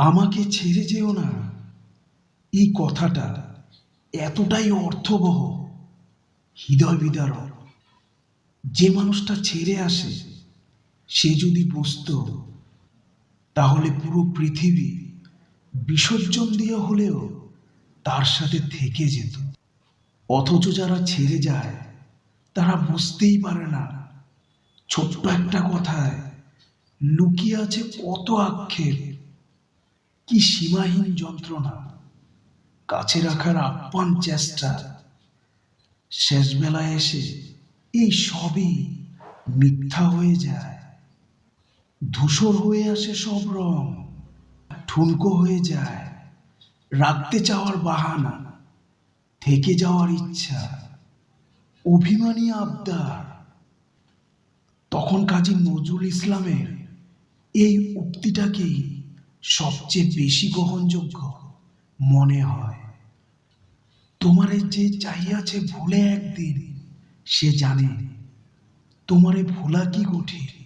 আমাকে ছেড়ে যেও না। এই কথাটা এতটাই অর্থবহ। হৃদয় বিদারক। যে মানুষটা ছেড়ে আসে, সে যদি বুঝতো, তাহলে পুরো পৃথিবী বিসর্জন দিয়ে হলেও তার সাথে থেকে যেত। অথচ যারা ছেড়ে যায়, তারা বুঝতেই পারে না। ছোট্ট একটা কথায়, লুকিয়ে আছে কত আক্ষেপ। কি সীমাহীন যন্ত্রণা? কাছে রাখার আপ্যান চেষ্টা। শেষ বেলায় এসে এই সবই মিথ্যা হয়ে যায়। ধূসর হয়ে আসে সব রং, ঠুনকো হয়ে যায়। রাখতে চাওয়ার বাহানা, থেকে যাওয়ার ইচ্ছা, অভিমানী আবদার। তখন কাজী নজরুল ইসলামের এই উক্তিটাকেই সবচেয়ে বেশি গ্রহণযোগ্য মনে হয়। তোমারে যে চাহিয়াছে ভুলে একদিন, সে জানে তোমারে ভোলা কি কঠিন।